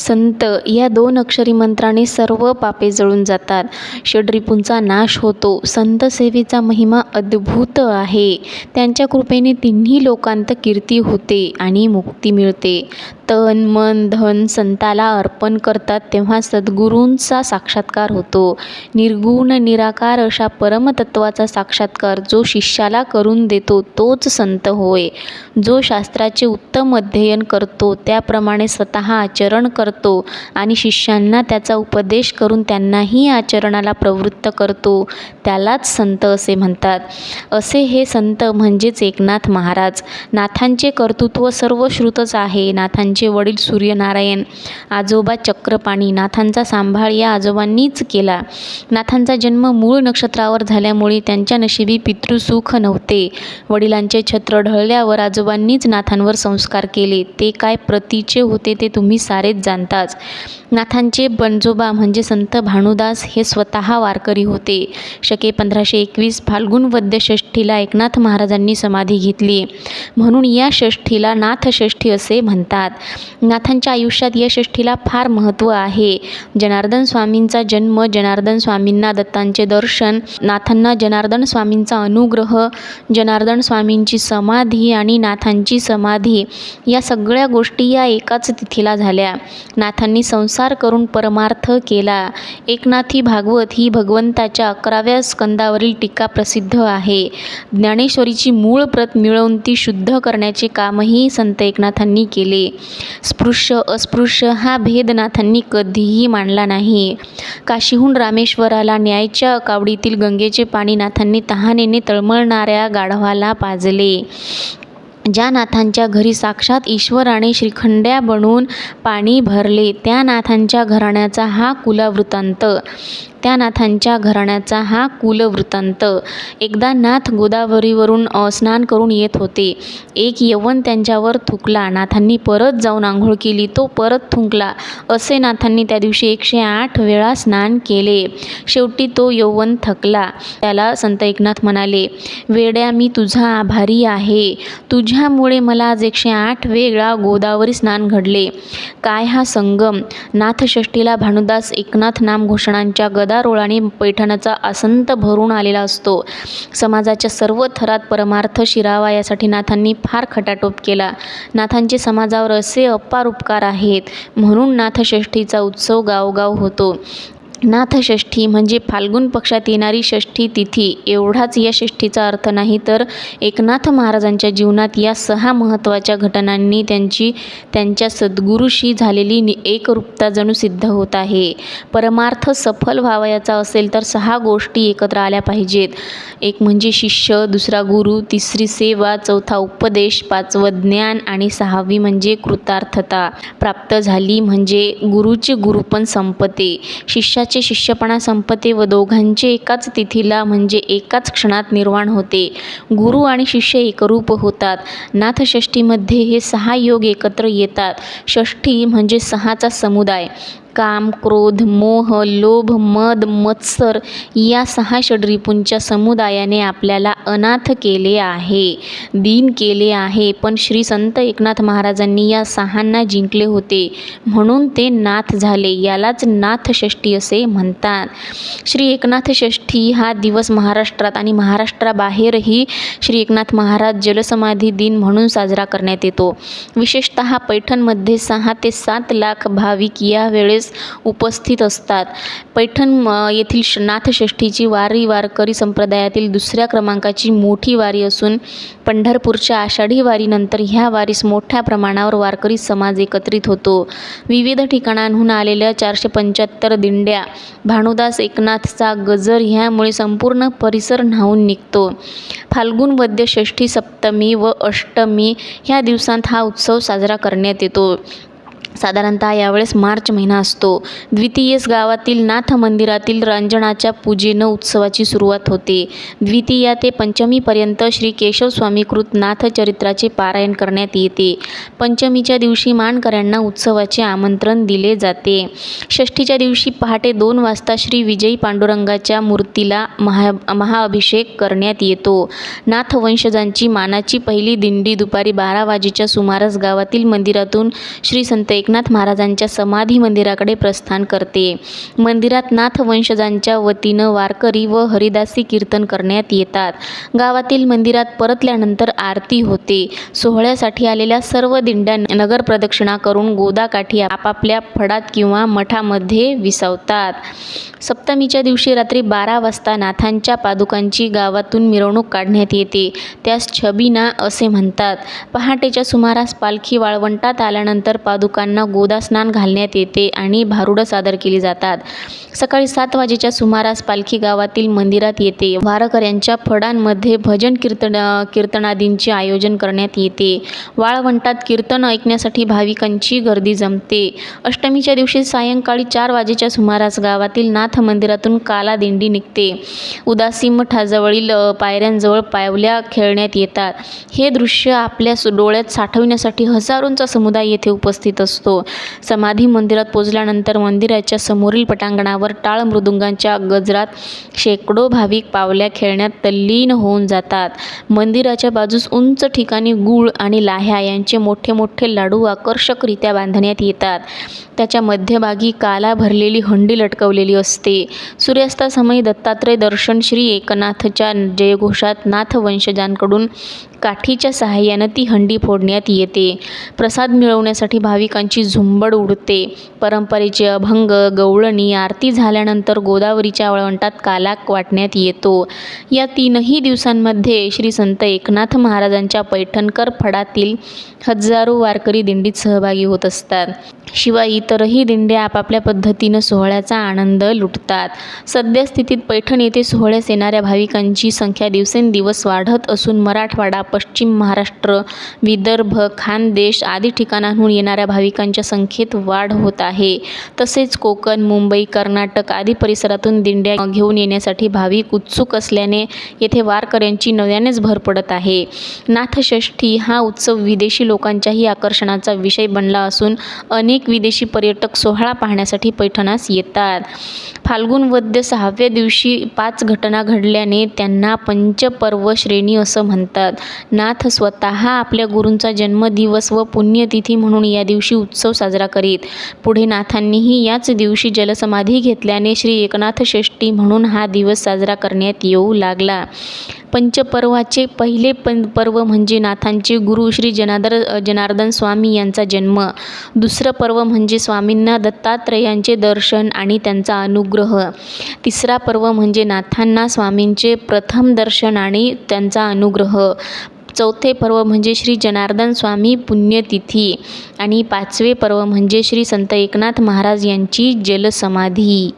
संत या दोन अक्षरी मंत्राने सर्व पापे जळून जातात. षड्रिपूंचा नाश होतो. संत सेवेचा महिमा अद्भुत आहे. त्यांच्या कृपेने तिन्ही लोकांत कीर्ती होते आणि मुक्ती मिळते. तन मन धन संताला अर्पण करतात तेव्हा सद्गुरूंचा साक्षात्कार होतो. निर्गुण निराकार अशा परमतत्वाचा साक्षात्कार जो शिष्याला करून देतो तोच संत होय. जो शास्त्राचे उत्तम अध्ययन करतो त्याप्रमाणे स्वतः आचरण करतो आणि शिष्यांना त्याचा उपदेश करून त्यांनाही आचरणाला प्रवृत्त करतो त्यालाच संत असे म्हणतात. असे हे संत म्हणजेच एकनाथ महाराज. नाथांचे कर्तृत्व सर्व श्रुतच आहे. नाथांचे वडील सूर्यनारायण आजोबा चक्रपाणी नाथांचा सांभाळ या आजोबांनीच केला. नाथांचा जन्म मूळ नक्षत्रावर झाल्यामुळे त्यांच्या नशिबी पितृसुख नव्हते. वडिलांचे छत्र ढळल्यावर आजोबांनीच नाथांवर संस्कार केले. ते काय प्रतीचे होते ते तुम्ही सारेच जाणताच. नाथांचे बनजोबा म्हणजे संत भानुदास हे स्वतः वारकरी होते. शके पंधराशे एकवीस फाल्गुन वद्य षष्ठीला एकनाथ महाराजांनी समाधी घेतली. म्हणून या षष्ठीला नाथषष्ठी असे म्हणतात. नाथांच्या आयुष्यात या षष्ठीला फार महत्त्व आहे. जनार्दन स्वामींचा जन्म जनार्दन स्वामींना दत्तांचे दर्शन नाथांना जनार्दन स्वामींचा अनुग्रह जनार्दन स्वामींची समाधी आणि नाथांची समाधी या सगळ्या गोष्टी या एकाच तिथीला झाल्या. नाथांनी संसार करून परमार्थ केला. एकनाथी भागवत ही भगवंताच्या अकराव्या स्कंदावरील टीका प्रसिद्ध आहे. ज्ञानेश्वरीची मूळ प्रत मिळवून ती शुद्ध करण्याचे कामही संत एकनाथांनी केले. स्पृश्य अस्पृश्य हा भेद नाथांनी कधीही मांडला नाही. काशीहून रामेश्वराला न्यायच्या कावडीतील गंगेचे पाणी नाथांनी तहानेने तळमळणाऱ्या गाढवाला पाजले. ज्या नाथांच्या घरी साक्षात ईश्वराने श्रीखंड्या बनून पाणी भरले त्या नाथांच्या घराण्याचा हा कुलावृत्तांत. त्या नाथांच्या घराण्याचा हा कुलवृत्तांत. एकदा नाथ गोदावरीवरून स्नान करून येत होते. एक यवन त्यांच्यावर थुकला. नाथांनी परत जाऊन आंघोळ केली. तो परत थुंकला. असे नाथांनी त्या दिवशी एकशे आठ वेळा स्नान केले. शेवटी तो यवन थकला. त्याला संत एकनाथ म्हणाले वेड्या मी तुझा आभारी आहे. तुझ्यामुळे मला आज एकशे आठ वेळा गोदावरी स्नान घडले. काय हा संगम? नाथषष्ठीला भानुदास एकनाथ नाम घोषणांच्या नामघोषणांच्या गदारोळाने पैठणाचा आसंत भरून आलेला असतो. समाजाच्या सर्व थरात परमार्थ शिरावा यासाठी नाथांनी फार खटाटोप केला. नाथांचे समाजावर असे अपार उपकार आहेत. म्हणून नाथषष्ठीचा उत्सव गावगाव होतो. नाथषष्ठी म्हणजे फाल्गुन पक्षात येणारी षष्ठी तिथी. एवढाच या षष्ठीचा अर्थ नाही तर एकनाथ महाराजांच्या जीवनात या सहा महत्त्वाच्या घटनांनी त्यांची त्यांच्या सद्गुरूशी झालेली नि एकरूपता जणू सिद्ध होत आहे. परमार्थ सफल व्हावयाचा असेल तर सहा गोष्टी एकत्र आल्या पाहिजेत. एक म्हणजे शिष्य दुसरा गुरु तिसरी सेवा चौथा उपदेश पाचवं ज्ञान आणि सहावी म्हणजे कृतार्थता. प्राप्त झाली म्हणजे गुरुचे गुरुपण संपते. शिष्याचे शिष्यपणा संपते व दोघांचे एकाच तिथीला म्हणजे एकाच क्षणात निर्वाण होते. गुरु आणि शिष्य एकरूप होतात. नाथषष्ठीमध्ये हे सहा योग एकत्र येतात. षष्ठी म्हणजे सहाचा समुदाय. काम क्रोध मोह लोभ मद मत्सर या सहा षडरिपूंच्या समुदायाने आपल्याला अनाथ केले आहे दीन केले आहे. पण श्री संत एकनाथ महाराजांनी या सहांना जिंकले होते. म्हणून ते नाथ झाले. यालाच नाथषष्ठी असे म्हणतात. श्री एकनाथ षष्ठी हा दिवस महाराष्ट्रात आणि महाराष्ट्राबाहेरही श्री एकनाथ महाराज जलसमाधी दिन म्हणून साजरा करण्यात येतो. विशेषतः पैठणमध्ये सहा ते सात लाख भाविक यावेळेस उपस्थित असतात. पैठण येथील श- नाथषष्ठीची वारी वारकरी संप्रदायातील दुसऱ्या क्रमांकाची मोठी वारी असून पंढरपूरच्या आषाढी वारीनंतर ह्या वारीस मोठ्या प्रमाणावर वारकरी समाज एकत्रित होतो. विविध ठिकाणांहून आलेल्या चारशे पंच्याहत्तर दिंड्या भानुदास एकनाथचा गजर ह्यामुळे संपूर्ण परिसर न्हावून निघतो. फाल्गुन वद्य षष्ठी सप्तमी व अष्टमी ह्या दिवसांत हा उत्सव साजरा करण्यात येतो. साधारणतः यावेळेस मार्च महिना असतो. द्वितीयेस गावातील नाथ मंदिरातील रांजणाच्या पूजेनं उत्सवाची सुरुवात होते. द्वितीया ते पंचमीपर्यंत श्री केशवस्वामीकृत नाथचरित्राचे पारायण करण्यात येते. पंचमीच्या दिवशी मानकऱ्यांना उत्सवाचे आमंत्रण दिले जाते. षष्ठीच्या दिवशी पहाटे दोन वाजता श्री विजयी पांडुरंगाच्या मूर्तीला महा महाअभिषेक करण्यात येतो. नाथवंशजांची मानाची पहिली दिंडी दुपारी बारा वाजेच्या सुमारास गावातील मंदिरातून श्री संत एकनाथ महाराजांच्या समाधी मंदिराकडे प्रस्थान करते. मंदिरात नाथ वंशजांच्या वतीनं वारकरी व हरिदासी कीर्तन करण्यात येतात. गावातील मंदिरात परतल्यानंतर आरती होते. सोहळ्यासाठी आलेल्या सर्व दिंड्या नगर प्रदक्षिणा करून गोदाकाठी आपापल्या फडात किंवा मठामध्ये विसावतात. सप्तमीच्या दिवशी रात्री बारा वाजता नाथांच्या पादुकांची गावातून मिरवणूक काढण्यात येते. त्यास छबिना असे म्हणतात. पहाटेच्या सुमारास पालखी वाळवंटात आल्यानंतर पादुकांना गोदास्नान घालण्यात येते आणि भारुडं सादर केली जातात. सकाळी सात वाजेच्या सुमारास पालखी गावातील मंदिरात येते. वारकऱ्यांच्या फडांमध्ये भजन कीर्तन कीर्तनादींचे आयोजन करण्यात येते. वाळवंटात कीर्तन ऐकण्यासाठी भाविकांची गर्दी जमते. अष्टमीच्या दिवशी सायंकाळी चार वाजेच्या सुमारास गावातील नाथ मंदिरातून काला दिंडी निघते. उदासी मठाजवळील पायऱ्यांजवळ पायवल्या खेळण्यात येतात. हे दृश्य आपल्या डोळ्यात साठवण्यासाठी हजारोंचा समुदाय येथे उपस्थित असतो. समाधी मंदिरात पोचल्यानंतर मंदिराच्या समोरील पटांगणावर टाळ मृदुंगांच्या गजरात शेकडो भाविक पावल्या खेळण्यात तल्लीन होऊन जातात. मंदिराच्या बाजूस उंच ठिकाणी गूळ आणि लाह्या यांचे मोठे मोठे लाडू आकर्षकरित्या बांधण्यात येतात. त्याच्या मध्यभागी काला भरलेली हंडी लटकवलेली असते. सूर्यास्तासमयी दत्तात्रय दर्शन श्री एकनाथच्या जयघोषात नाथवंशजांकडून काठीच्या सहाय्यानं ती हंडी फोडण्यात येते. प्रसाद मिळवण्यासाठी भाविकांची झुंबड उडते. परंपरेचे अभंग गवळणी आरती झाल्यानंतर गोदावरीच्या वळवंटात कालाक वाटण्यात येतो. या तीनही दिवसांमध्ये श्री संत एकनाथ महाराजांच्या पैठणकर फडातील हजारो वारकरी दिंडीत सहभागी होत असतात. शिवाय इतरही दिंड्या आपापल्या पद्धतीनं सोहळ्याचा आनंद लुटतात. सद्यस्थितीत पैठण येथे सोहळ्यास येणाऱ्या भाविकांची संख्या दिवसेंदिवस वाढत असून मराठवाडा पश्चिम महाराष्ट्र विदर्भ खानदेश आदी ठिकाणांहून येणाऱ्या भाविकांच्या संख्येत वाढ होत आहे. तसेच कोकण मुंबई कर्नाटक आदी परिसरातून दिंड्या घेऊन येण्यासाठी भाविक उत्सुक असल्याने येथे वारकऱ्यांची नव्यानेच भर पडत आहे. नाथषष्ठी हा उत्सव विदेशी लोकांच्याही आकर्षणाचा विषय बनला असून अनेक विदेशी पर्यटक सोहळा पाहण्यासाठी पैठणास येतात. फाल्गुन वद्य सहाव्या दिवशी पाच घटना घडल्याने त्यांना पंचपर्व श्रेणी असं म्हणतात. नाथ स्वतः आपल्या गुरूंचा जन्मदिवस व पुण्यतिथी म्हणून या दिवशी उत्सव साजरा करीत. पुढे नाथांनीही याच दिवशी जलसमाधी घेतल्याने श्री एकनाथ षष्ठी म्हणून हा दिवस साजरा करण्यात येऊ लागला. पंचपर्वाचे पहिले पं पर्व म्हणजे नाथांचे गुरु श्री जनादर जनार्दन स्वामी यांचा जन्म. दुसरं पर्व म्हणजे स्वामींना दत्तात्रयांचे दर्शन आणि त्यांचा अनुग्रह. तिसरा पर्व म्हणजे नाथांना स्वामींचे प्रथम दर्शन आणि त्यांचा अनुग्रह. चौथे पर्व म्हणजे श्री जनार्दन स्वामी पुण्यतिथी. आणि पाचवे पर्व म्हणजे श्री संत एकनाथ महाराज यांची जलसमाधी.